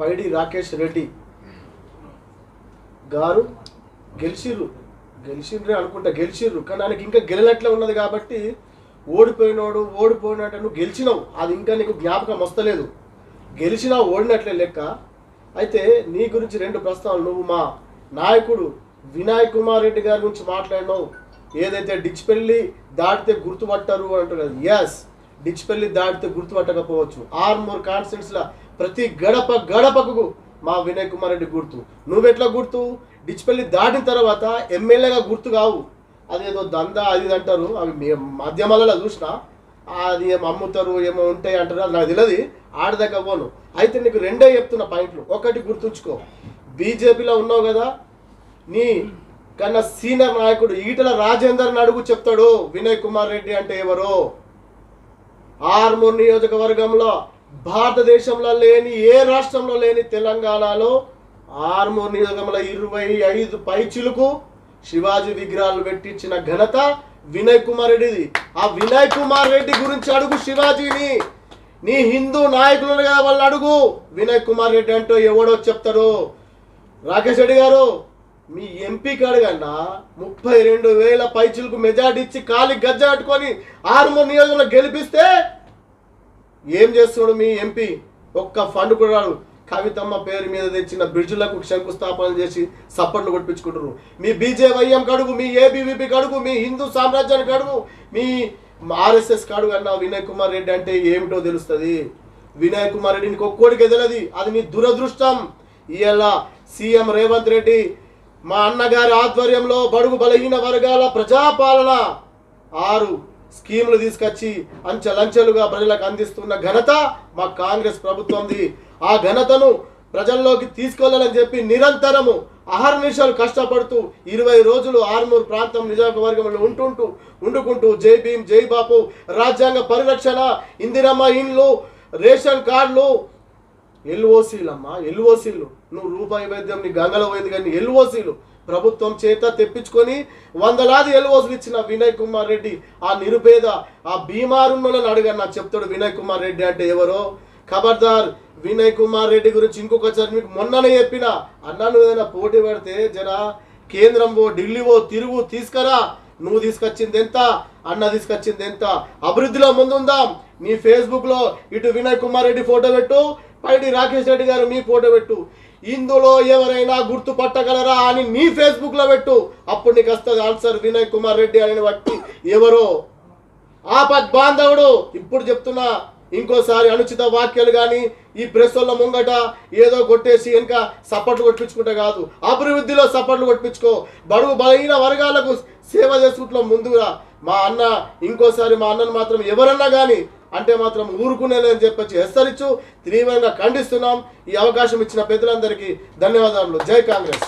పైడి రాకేష్ రెడ్డి గారు గెలిచిర్రు. గెలిచిండ్రే అనుకుంటా గెలిచిర్రు. కానీ ఆయనకి ఇంకా గెలనట్లే ఉన్నది కాబట్టి ఓడిపోయినోడు ఓడిపోయినట్టు నువ్వు గెలిచినావు. అది ఇంకా నీకు జ్ఞాపకం వస్తలేదు. గెలిచినా ఓడినట్లే లెక్క. అయితే నీ గురించి రెండు ప్రస్తావనలు. నువ్వు మా నాయకుడు వినాయక్ కుమార్ రెడ్డి గారి గురించి మాట్లాడినావు. ఏదైతే డిచ్పెల్లి దాటితే గుర్తుపట్టరు అంటున్నారు. ఎస్ డిచ్పెల్లి దాటితే గుర్తుపట్టకపోవచ్చు. ఆర్మూర్ కాన్స్టెంట్స్ల ప్రతి గడప గడపకు మా వినయ్ కుమార్ రెడ్డి గుర్తు. నువ్వెట్లా గుర్తు? డిచ్పల్లి దాటిన తర్వాత ఎమ్మెల్యేగా గుర్తు కావు. అదేదో దందా అది అంటారు. అవి మాధ్యమాలలో చూసిన అది ఏం అమ్ముతారు ఏమో ఉంటాయి అంటారు అది నాకు తెలియదు ఆడదాకా పోను. అయితే నీకు రెండే చెప్తున్న పాయింట్లు. ఒకటి గుర్తుంచుకో. బీజేపీలో ఉన్నావు కదా? నీ కన్నా సీనియర్ నాయకుడు ఈటల రాజేందర్ అడుగు చెప్తాడు వినయ్ కుమార్ రెడ్డి అంటే ఎవరో? ఆర్మూర్ నియోజకవర్గంలో. భారతదేశంలో లేని ఏ రాష్ట్రంలో లేని తెలంగాణలో ఆర్మూర్ నియోజకంలో ఇరవై ఐదు పైచిలకు శివాజీ విగ్రహాలు పెట్టించిన ఘనత వినయ్ కుమార్ రెడ్డిది. ఆ వినయ్ కుమార్ రెడ్డి గురించి అడుగు శివాజీని. నీ హిందూ నాయకులను కదా వాళ్ళు అడుగు. వినయ్ కుమార్ రెడ్డి అంటూ ఎవడో చెప్తాడు. రాకేష్ రెడ్డి గారు మీ ఎంపీ అడగన్నా ముప్పై రెండు వేల పైచులకు మెజార్టీ ఇచ్చి కాలి గజ్జ కట్టుకొని ఆరుమూరు నియోజకంలో గెలిపిస్తే ఏం చేస్తున్నాడు మీ ఎంపీ? ఒక్క ఫండ్ కూడా రాడు కవితమ్మ పేరు మీద తెచ్చిన బ్రిడ్జ్లకు శంకుస్థాపన చేసి సప్పట్లు కొట్టించుకుంటారు మీ బీజేవైఎం కడుగు మీ ఏబీవీపీ కడుగు మీ హిందూ సామ్రాజ్యానికి కడుగు మీ ఆర్ఎస్ఎస్ కడుగు అన్న వినయ్ కుమార్ రెడ్డి అంటే ఏమిటో తెలుస్తుంది? వినయ్ కుమార్ రెడ్డి నీకు ఒక్కోడికి అది మీ దురదృష్టం. ఇవాళ సీఎం రేవంత్ రెడ్డి మా అన్నగారి ఆధ్వర్యంలో బడుగు బలహీన వర్గాల ప్రజాపాలన. ఆరు స్కీములు తీసుకొచ్చి అంచెలంచెలుగా ప్రజలకు అందిస్తున్న ఘనత మా కాంగ్రెస్ ప్రభుత్వంది. ఆ ఘనతను ప్రజల్లోకి తీసుకెళ్ళాలని చెప్పి నిరంతరము అహర్నిశలు కష్టపడుతూ ఇరవై రోజులు ఆర్మూర్ ప్రాంతం నియోజకవర్గంలో ఉంటుంటూ ఉండుకుంటూ జై భీం జై బాపు రాజ్యాంగ పరిరక్షణ ఇందిరమ్మ ఇండ్లు రేషన్ కార్డులు ఎల్ఓసీలు అమ్మా ఎల్ఓసీలు. నువ్వు రూపాయి వైద్యం నీ గంగలో పోయింది కానీ ఎల్ఓసీలు. ప్రభుత్వం చేత తెప్పించుకొని వందలాది ఎల్ఓసీలు ఇచ్చిన వినయ్ కుమార్ రెడ్డి ఆ నిరుపేద ఆ బీమారున్నోళ్ళని అడిగాను నాకు చెప్తాడు వినయ్ కుమార్ రెడ్డి అంటే ఎవరో. ఖబర్దార్ వినయ్ కుమార్ రెడ్డి గురించి ఇంకొకసారి మీకు మొన్ననే చెప్పిన అన్నాను ఏదైనా పోటీ పెడితే జరా కేంద్రం పో ఢిల్లీ పో తిరుగు తీసుకురా. నువ్వు తీసుకొచ్చింది ఎంత? అన్న తీసుకొచ్చింది ఎంత? అభివృద్ధిలో ముందుందాం. నీ ఫేస్బుక్లో ఇటు వినయ్ కుమార్ రెడ్డి ఫోటో పెట్టు పైటి రాకేష్ రెడ్డి గారు మీ ఫోటో పెట్టు. ఇందులో ఎవరైనా గుర్తుపట్టగలరా అని నీ ఫేస్బుక్లో పెట్టు. అప్పుడు నీకు వస్తుంది ఆన్సర్ వినయ్ కుమార్ రెడ్డి అనే వ్యక్తి ఎవరో. ఆపద్ బాంధవుడు. ఇప్పుడు చెప్తున్నా ఇంకోసారి అనుచిత వాక్యాలు కానీ ఈ ప్రెస్ ముంగట ఏదో కొట్టేసి వెనుక సపోర్ట్లు కొట్టించుకుంటే కాదు. అభివృద్ధిలో సపోర్ట్లు కొట్టించుకో. బడుగు బలహీన వర్గాలకు సేవ చేసుకుంటున్న ముందుగా. మా అన్న ఇంకోసారి మా అన్నను మాత్రం ఎవరన్నా కానీ అంటే మాత్రం ఊరుకునేలేని చెప్పొచ్చి హెచ్చరించు తీవ్రంగా ఖండిస్తున్నాం. ఈ అవకాశం ఇచ్చిన పెద్దలందరికీ ధన్యవాదాలు. జై కాంగ్రెస్.